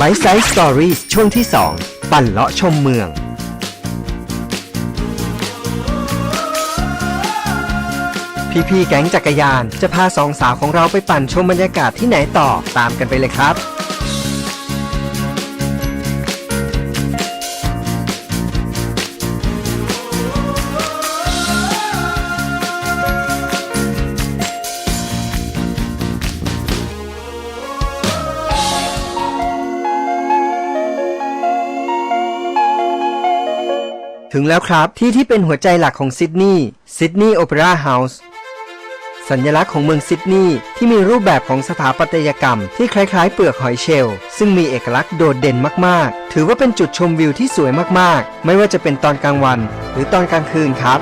b i t e Size Stories ช่วงที่ 2 ปั่นเลาะชมเมือง พี่ๆแก๊งจักรยาน จะพาสองสาวของเราไปปั่นชมบรรยากาศที่ไหนต่อตามกันไปเลยครับ ถึงแล้วครับที่ที่เป็นหัวใจหลักของซิดนีย์ซิดนีย์โอเปร่าเฮาส์สัญลักษณ์ของเมืองซิดนีย์ที่มีรูปแบบของสถาปัตยกรรมที่คล้ายๆ เปลือกหอยเชลล์ซึ่งมีเอกลักษณ์โดดเด่นมากๆ ถือว่าเป็นจุดชมวิวที่สวยมากๆ ไม่ว่าจะเป็นตอนกลางวัน หรือตอนกลางคืนครับ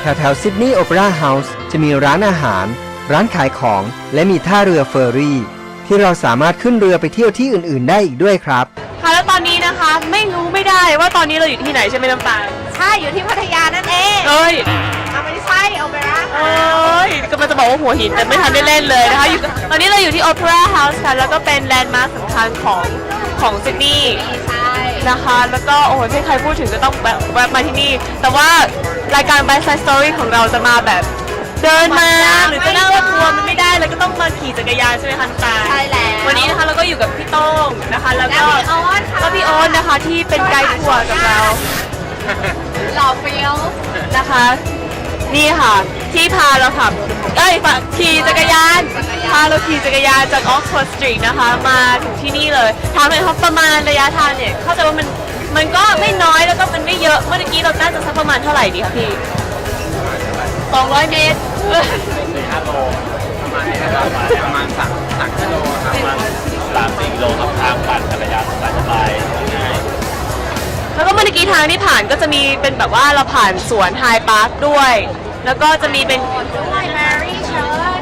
แถวๆซิดนีย์โอเปร่าเฮาส์จะมีร้านอาหาร ร้านขายของ และมีท่าเรือเฟอร์รี่ ที่เราสามารถขึ้นเรือไปเที่ยวที่อื่น ๆ ได้อีกด้วยครับ ค่ะแล้วตอนนี้นะคะไม่รู้ไม่ได้ว่าตอนนี้เราอยู่ที่ไหนใช่ไหมน้ำตาลใช่อยู่ที่พัทยานั่นเองเอ้ยเอาไม่ใช่เอาไปละเอ้ยกำลังจะบอกว่าหัวหินแต่ไม่ทันได้เล่นเลยนะคะอยู่ตอนนี้เราอยู่ที่ Opera House ค่ะแล้วก็เป็นแลนด์มาร์คสำคัญของของซิดนีย์ ใช่นะคะ แล้วก็โอ้โหไม่ใครพูดถึงก็ต้องแวะแวะมาที่นี่ แต่ว่ารายการ By Side Story ของเราจะมาแบบ เดินมาหรือจะนั่งรถทัวร์มันไม่ได้เลยก็ต้องมาขี่จักรยานใช่ไหมคะน้ำตาลใช่แล้ว วันนี้นะคะเราก็อยู่กับพี่โต้งนะคะ แล้วและก็พี่โอ๊ตค่ะก็พี่โอ๊ตนะคะที่เป็นไกด์ทัวร์กับเราหล่อเฟี้ยวนะคะ นี่ค่ะ ที่พาเราขับเอ้ยพาขี่จักรยานพาเราขี่จักรยานจาก Oxford Street นะคะ มาถึงที่นี่เลยถามหน่อยครับประมาณระยะทางเนี่ยเข้าใจว่ามันมันก็ไม่น้อยแล้วก็มันไม่เยอะเมื่อกี้เราน่าจะสักประมาณเท่าไหร่ดีคะพี่ 200 เมตรประมาณนี้นะครับประมาณสามสามกิโลครับประมาณสามสี่กิโลครับทางปั่นจักรยานสบายสบายๆง่ายแล้วก็เมื่อกี้ทางที่ผ่านก็จะมีเป็นแบบว่าเราผ่านสวนไฮพาร์คด้วย แล้วก็จะมีเป็นด้วยแมรี่เชิร์ต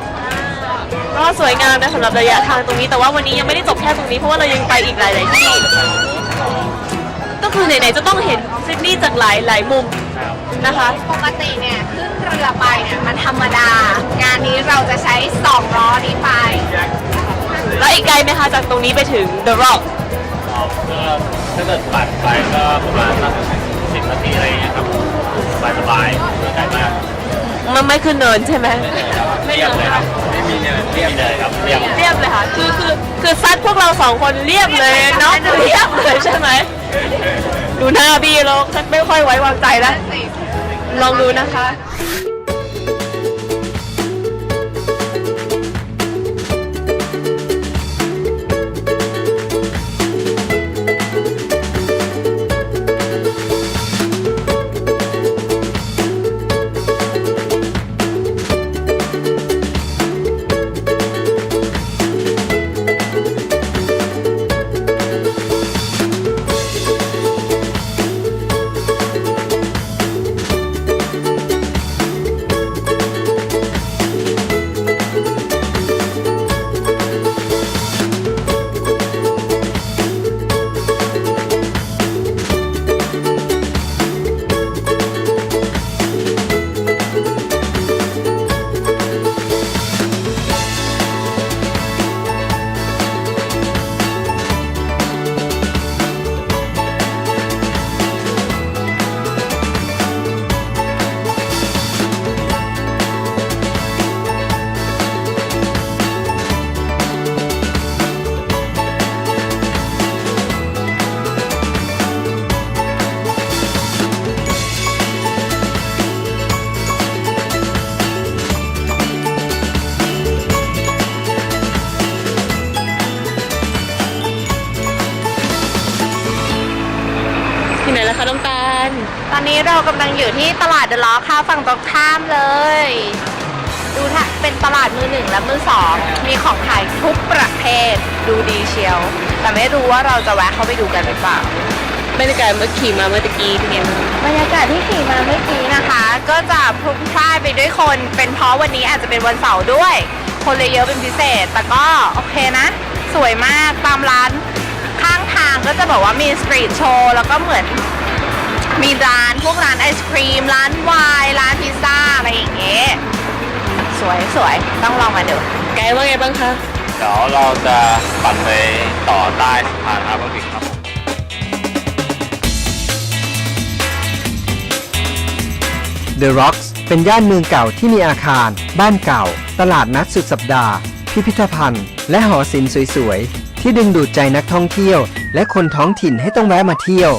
ก็สวยงามนะสำหรับระยะทางตรงนี้ แต่ว่าวันนี้ยังไม่ได้จบแค่ตรงนี้เพราะว่าเรายังไปอีกหลาย ๆ ที่ ก็คือไหน ๆ จะต้องเห็นซิดนีย์จากหลายหลายมุม นะคะ ปกติเนี่ยขึ้นเรือไปเนี่ยมันธรรมดา งานนี้เราจะใช้สองล้อนี้ไป แล้วอีกไกลไหมคะจากตรงนี้ไปถึง The Rock ๆก็ถ้าเกิดปั่นไปก็ประมาณสักสิบนาทีอะไรอย่างเงี้ยครับสบายสบายๆไม่ไกลมากมันไม่ขึ้นเนินใช่ไหมเรียบเลยครับไม่มีเนี่ยเรียบเลยครับเรียบเรียบเลยค่ะ คือคือคือซัดพวกเราสองคนเรียบเลยเนาะเรียบเลยใช่ไหม ดูหน้าบี้เราไม่ค่อยไว้วางใจแล้วลองดูนะคะ ตาลตอนนี้เรากำลังอยู่ที่ตลาดเดอะล้อค่ะฝั่งตรงข้ามเลย ดูถ้าเป็นตลาดมือหนึ่งและมือสองมีของขายทุกประเภทดูดีเชียว แต่ไม่รู้ว่าเราจะแวะเข้าไปดูกันหรือเปล่า บรรยากาศเมื่อขี่มาเมื่อตะกี้เป็นไงบ้างบรรยากาศที่ขี่มาเมื่อกี้นะคะ ก็จะพลุกพล่านไปด้วยคน เป็นเพราะวันนี้อาจจะเป็นวันเสาร์ด้วย คนเลยเยอะเป็นพิเศษ แต่ก็โอเคนะ สวยมากตามร้านข้างทางก็จะบอกว่ามีสตรีทโชว์แล้วก็เหมือน มีร้านพวกร้านไอศครีม ร้านไวน์ร้านพิซซ่าอะไรอย่างเงี้ยสวยสวยต้องลองมาดูไกด์ว่าไงบ้างคะเดี๋ยวเราจะปั่นไปต่อใต้สะพานอาร์บังบิกครับ The Rocks เป็นย่านเมืองเก่าที่มีอาคาร บ้านเก่า ตลาดนัดสุดสัปดาห์ พิพิธภัณฑ์ และหอศิลป์สวยๆ ที่ดึงดูดใจนักท่องเที่ยว และคนท้องถิ่นให้ต้องแวะมาเที่ยว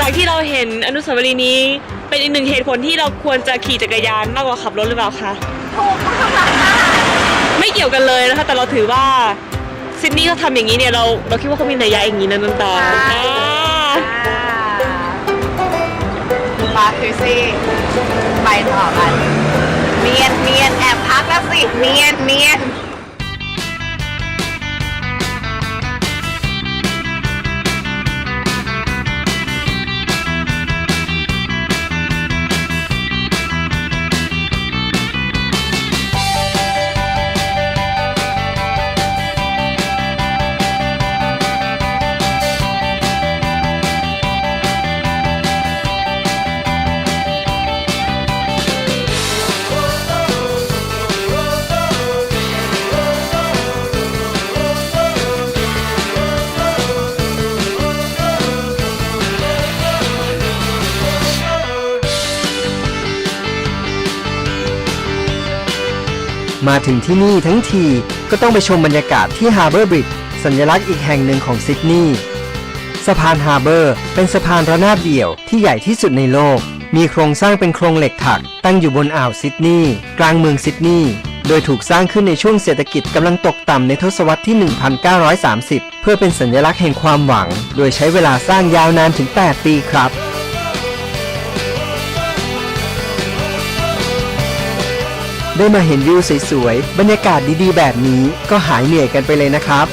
จากที่เราเห็นอนุสาวรีย์นี้ เป็นอีกหนึ่งเหตุผลที่เราควรจะขี่จักรยานมากกว่าขับรถหรือเปล่าคะถูกค่ะไม่เกี่ยวกันเลยนะคะ แต่เราถือว่าซิดนีย์เขาทำอย่างนี้เนี่ยเราเราคิดว่าเขามีนัยยะอย่างนี้นะน้ำตาลใช่อ่าปาคือซี่ไปต่อกันเนียนเนียนแอบพักแล้วสิเนียนเนียน มาถึงที่นี่ทั้งทีก็ต้องไปชมบรรยากาศที่ Harbour Bridge สัญลักษณ์อีกแห่งหนึ่งของซิดนีย์สะพานฮาร์เบอร์เป็นสะพานระนาบเดี่ยวที่ใหญ่ที่สุดในโลก มีโครงสร้างเป็นโครงเหล็กถัก ตั้งอยู่บนอ่าวซิดนีย์กลางเมืองซิดนีย์โดยถูกสร้างขึ้นในช่วงเศรษฐกิจกำลังตกต่ำในทศวรรษที่ 1930 เพื่อเป็นสัญลักษณ์แห่งความหวัง โดยใช้เวลาสร้างยาวนานถึง 8 ปีครับ ได้มาเห็นวิวสวยๆ บรรยากาศดีๆ แบบนี้ก็หายเหนื่อยกันไปเลยนะครับ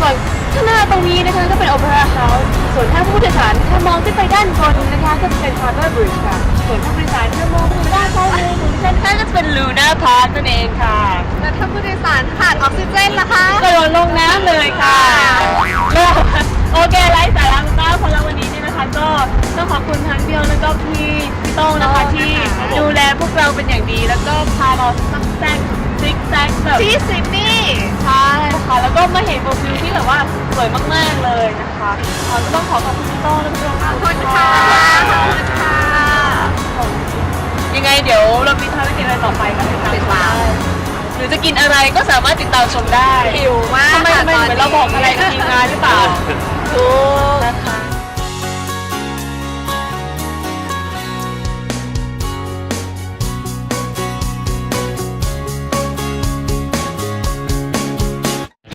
ส่วนข้างหน้าตรงนี้นะคะก็เป็นโอเปร่าเฮาส์ส่วนถ้าผู้โดยสารถ้ามองขึ้นไปด้านบนนะคะก็จะเป็นฮาร์เบอร์บริดจ์ค่ะ ส่วนถ้าผู้โดยสารถ้ามองขึ้นไปด้านซ้ายมือของเส้นข้างก็จะเป็นลูน่าพาร์คนั่นเองค่ะแล้วถ้าผู้โดยสารขาดออกซิเจนล่ะคะกระโดดลงน้ำเลยค่ะโอเคไลฟ์สาระมากๆคนละวันนี้เนี่ยนะคะ ก็ต้องขอบคุณทั้งพี่โอแล้วก็พี่พี่โต้งนะคะที่ดูแลพวกเราเป็นอย่างดี แล้วก็พาเราซักแซกซิกแซกแบบที่ซิดนีย์ใช่ค่ะแล้วก็มาเห็นโปรฟิลที่แบบว่าสวยมากๆเลยนะคะเราก็ต้องขอขอบคุณพี่โต้งและพี่โต้งมากขอบคุณค่ะขอบคุณค่ะ ยังไงเดี๋ยวเรามีภารกิจอะไรต่อไปก็ติดตามชมได้หรือจะกินอะไรก็สามารถติดตามชมได้หิวมากทำไมค่ะทำไมเหมือนเราบอกอะไรกับทีมงานหรือเปล่าถูก